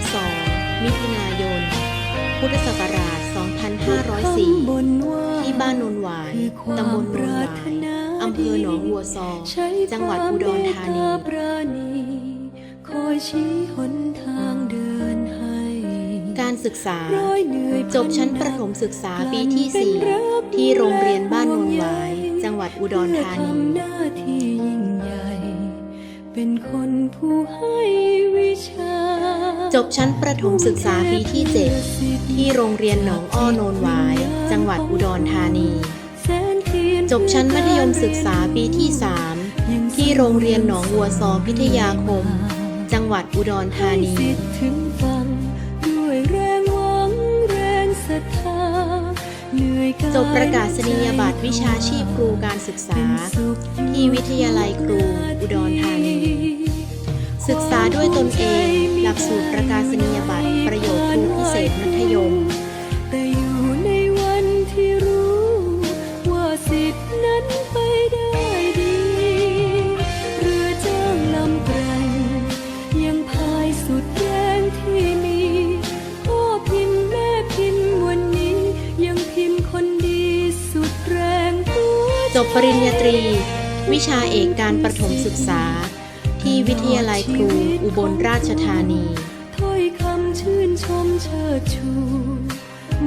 มื่อวันที่2มิถุนายน พุทธศักราช 2504 ที่บ้านโนนหวาย ตำบลโนนหวายอำเภอหนองวัวซอ จังหวัดอุดรธานีคอยชี้หนทางเดินให้ การศึกษาร้อยเหนื่อยจบชั้นประถมศึกษาปีที่ 4 ที่โรงเรียนบ้านโนนหวาย จังหวัดอุดรธานีเพื่อทำหน้าที่ยิ่งใหญ่เป็นคนผู้ให้วิชา จบชั้นประถมศึกษาปีที่ 7 ที่โรงเรียนหนองอ้อโนนหวาย จังหวัดอุดรธานีแสนเทียจบชั้นมัธยมศึกษาปีที่ 3 ที่โรงเรียนหนองวัวซอพิทยาคม จังหวัดอุดรธานีให้สิทธิ์ถึงฟังด้วยแรงหวังแรงศรัทธาเหนื่อยกายจบประกาศนียบัตรวิชาชีพครูการศึกษา ที่วิทยาลัยครูอุดรธานี ศึกษาด้วยตนเอง หลักสูตรประกาศนียบัตร ประโยชน์ครูพิเศษมัธยม แต่อยู่ในวันที่รู้ ว่าสิทธินั้นไปได้ดี เรือจ้างลำแกร่งยังพายสุดแรงที่มีพ่อพิมพ์แม่พิมพ์วันนี้ ยังพิมพ์คนดีสุดแรงตัวจบปริญญาตรี วิชาเอกการประถมศึกษา ที่วิทยาลัยครูอุบลราชธานีถ้อยคำชื่นชมเชิดชู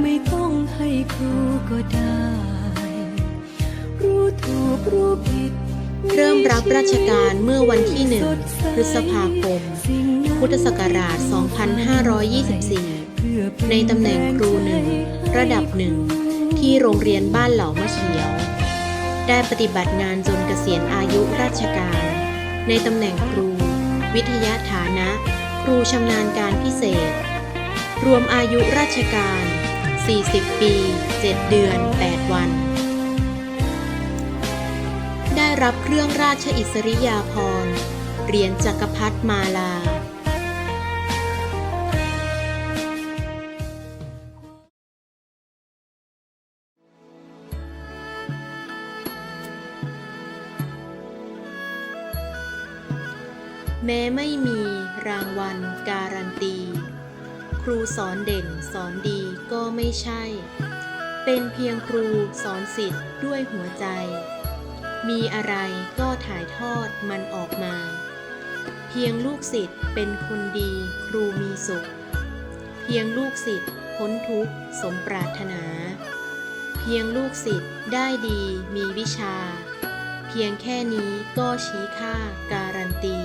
ไม่ต้องให้ครูก็ได้ รู้ถูกรู้ผิดเริ่มรับราชการเมื่อวันที่ 1 พฤษภาคม พุทธศักราช 2524 ในตำแหน่งครูหนึ่ง ระดับหนึ่ง ที่โรงเรียนบ้านเหล่ามะเขียว ได้ปฏิบัติงานจนเกษียณอายุราชการ ในตำแหน่งครู วิทยาฐานะ ครูชำนาญการพิเศษ รวมอายุราชการ 40 ปี 7 เดือน 8 วัน ได้รับเครื่องราชอิสริยาภรณ์เหรียญจักรพรรดิมาลา แม้ไม่มีรางวัลการันตี ครูสอนเด่นสอนดีก็ไม่ใช่ เป็นเพียงครูสอนสิทธิ์ด้วยหัวใจ มีอะไรก็ถ่ายทอดมันออกมา เพียงลูกศิษย์เป็นคนดีครูมีสุข เพียงลูกศิษย์พ้นทุกข์สมปรารถนา เพียงลูกศิษย์ได้ดีมีวิชา เพียงแค่นี้ก็ชี้ค่าการันตี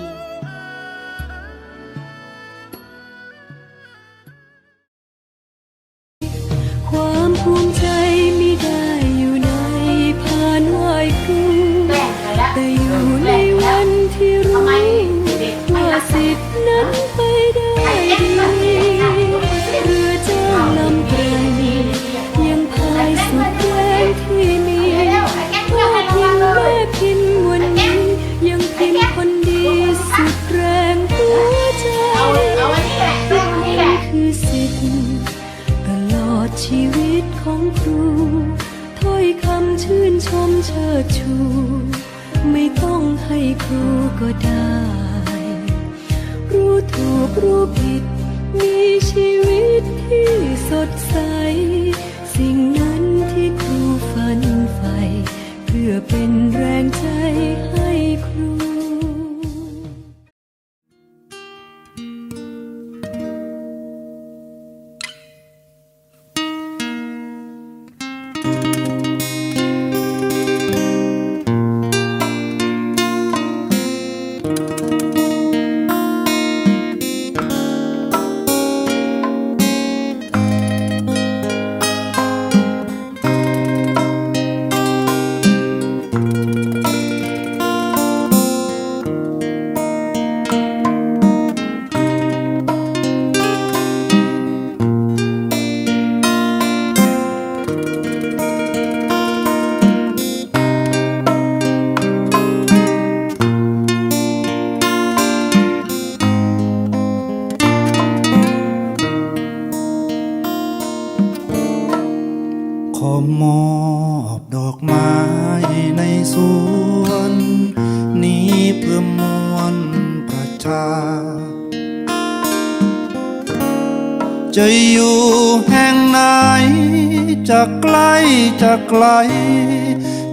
จะไกล้จะไกล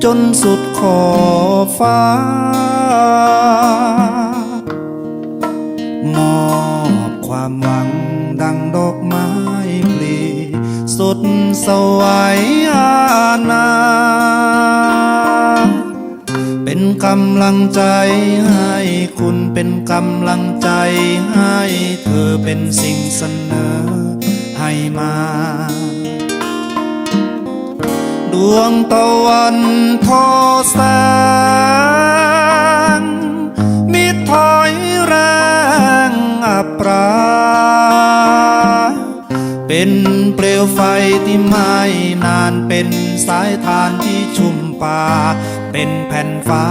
จนสุดขอบฟ้า มอบความหวังดังดอกไม้ปลีสดสวยอาณาเป็นกำลังใจให้คุณเป็นกำลังใจให้เธอเป็นสิ่งเสนอให้มา ดวงตะวันทอแสงมิถอยแรงอับปราเป็นเปลวไฟที่ไม่นานเป็นสายทานที่ชุ่มป่า เป็นแผ่นฟ้า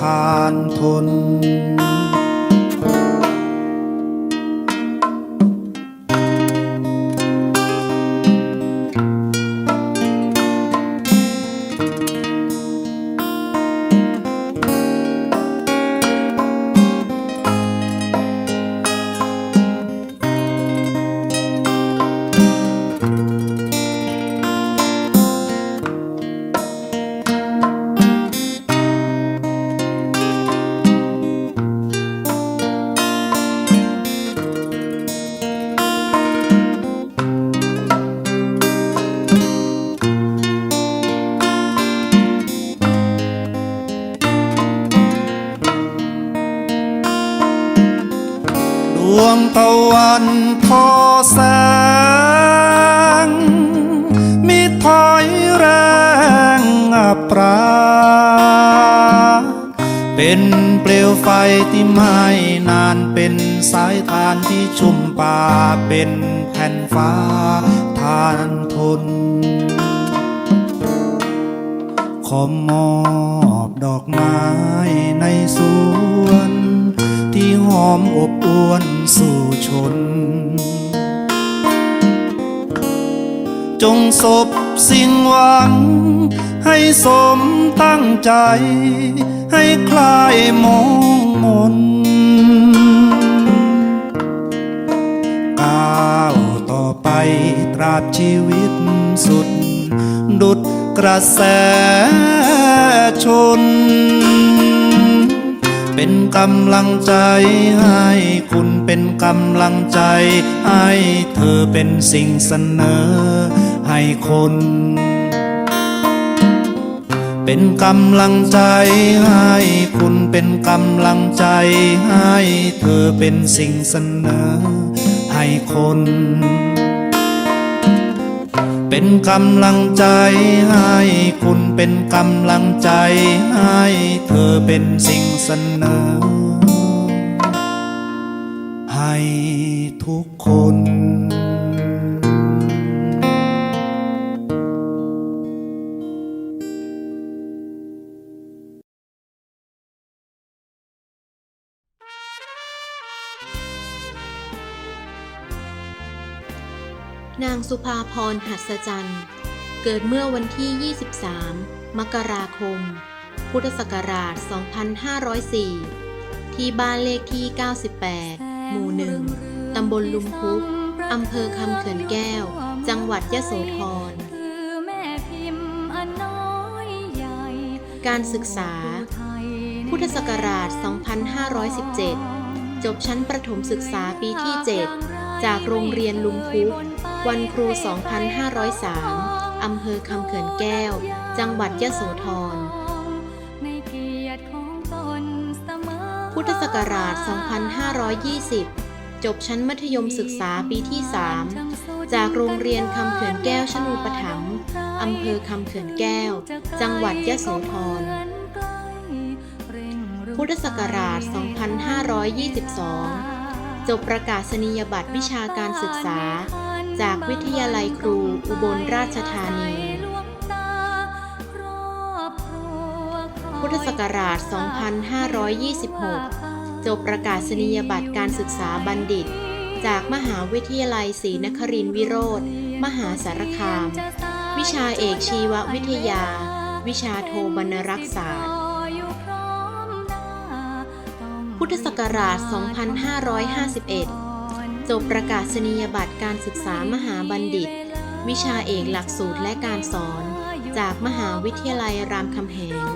ทานทน เป็นเปลวไฟที่ไม่นานเป็นสายทานที่ชุ่มป่าเป็นแผ่นฟ้าทานทน ขอมอบดอกไม้ในสวน ที่หอมอบอวนสู่ชน จงศพสิ่งหวัง ให้สมตั้งใจ ให้คลายมองมนก้าวต่อไปตราบชีวิตสุด ดุดกระแสชน เป็นกำลังใจให้คุณเป็นกำลังใจ ให้เธอเป็นสิ่งเสนอให้คน เป็นกำลังใจให้คุณเป็นกำลังใจให้เธอเป็นสิ่งเสนอให้คน เป็นกำลังใจให้คุณเป็นกำลังใจให้เธอเป็นสิ่งเสนอให้ทุกคนางสุภาพรหัสจันทร์ เกิดเมื่อวันที่ 23 มกราคม พุทธศักราช 2504 ที่บ้านเลขที่ 98 หมู่หนึ่งตำบลลุมพุกอำเภอคำเขื่อนแก้ว จังหวัดยะโสธร การศึกษา พุทธศักราช 2517 จบชั้นประถมศึกษาปีที่ 7 จากโรงเรียนลุมพุก วันครู 2503 อำเภอคำเขื่อนแก้ว จังหวัดยะโสธรในเกียรติของตนเสมอพุทธศักราช 2520 จบชั้นมัธยมศึกษาปีที่ 3 จากโรงเรียนคำเขื่อนแก้วชนูปถัมภ์อำเภอคำเขื่อนแก้ว จังหวัดยะโสธร พุทธศักราช 2522 จบประกาศนียบัตรวิชาการศึกษา จากวิทยาลัยครูอุบลราชธานี พุทธศักราช 2526 จบประกาศนียบัตรการศึกษาบัณฑิต จากมหาวิทยาลัยศรีนครินทรวิโรธ มหาสารคาม วิชาเอกชีววิทยา วิชาโทบรรณรักษาสตร์พุทธศักราช 2551 จบประกาศนียบัตรการศึกษามหาบัณฑิต วิชาเอกหลักสูตรและการสอน จากมหาวิทยาลัยรามคำแหง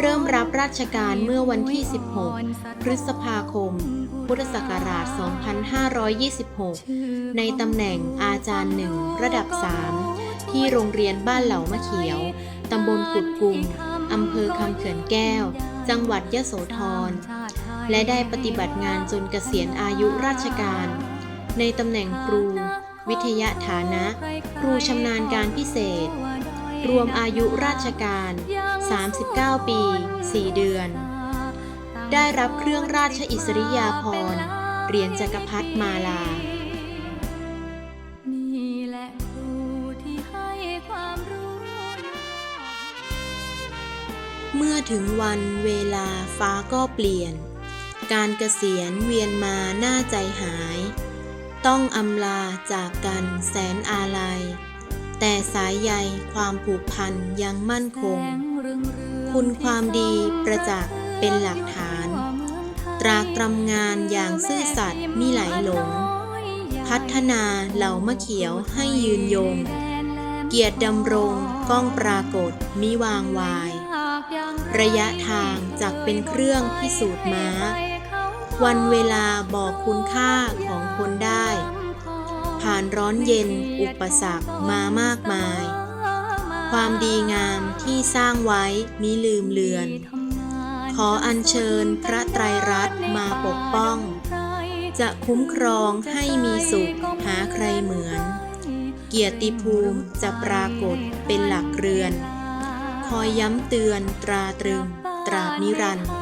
เริ่มรับราชการเมื่อวันที่ 16 พฤษภาคม พุทธศักราช 2526 ในตำแหน่งอาจารย์หนึ่งระดับ 3 ที่โรงเรียนบ้านเหล่ามะเขียว ตำบลกุดกุม อำเภอคำเขื่อนแก้ว จังหวัดยะโสธร และได้ปฏิบัติงานจนเกษียณอายุราชการ ในตำแหน่งครู วิทยาฐานะ ครูชำนาญการพิเศษ รวมอายุราชการ 39 ปี 4 เดือน ได้รับเครื่องราชอิสริยาภรณ์เหรียญจักรพรรดิมาลาเมื่อถึงวันเวลาฟ้าก็เปลี่ยน การเกษียณเวียนมาหน้าใจหาย ต้องอำลาจากกันแสนอาลัย แต่สายใยความผูกพันยังมั่นคง คุณความดีประจักษ์เป็นหลักฐาน ตรากตรำงานอย่างซื่อสัตย์มิไหลหลง พัฒนาเหล่ามะเขียวให้ยืนยง เกียรติดำรงก้องปรากฏมิวางวายระยะทางจากเป็นเครื่องพิสูจน์ม้า วันเวลาบอกคุณค่าของคนได้ ผ่านร้อนเย็นอุปสรรคมามากมาย ความดีงามที่สร้างไว้มิลืมเลือน ขออัญเชิญพระไตรรัตน์มาปกป้อง จะคุ้มครองให้มีสุขหาใครเหมือน เกียรติภูมิจะปรากฏเป็นหลักเรือน คอยย้ำเตือนตราตรึงตราบนิรันดร์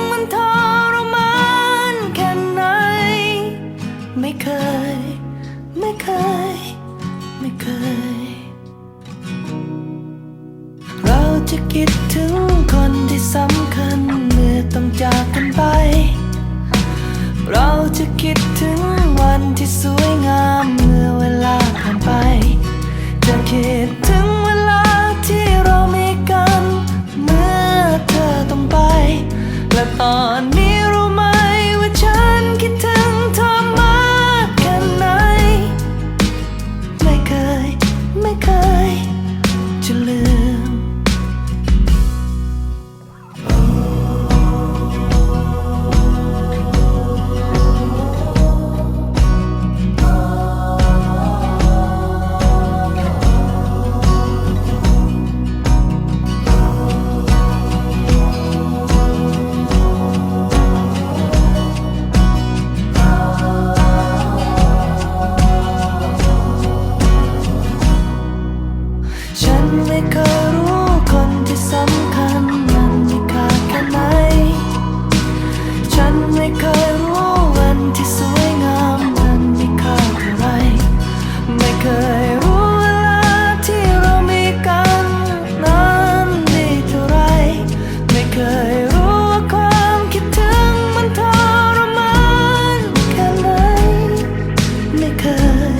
ถึงคนที่สำคัญเมื่อต้องจากกันไป เราจะคิดถึงวันที่สวยงามเมื่อเวลา liquor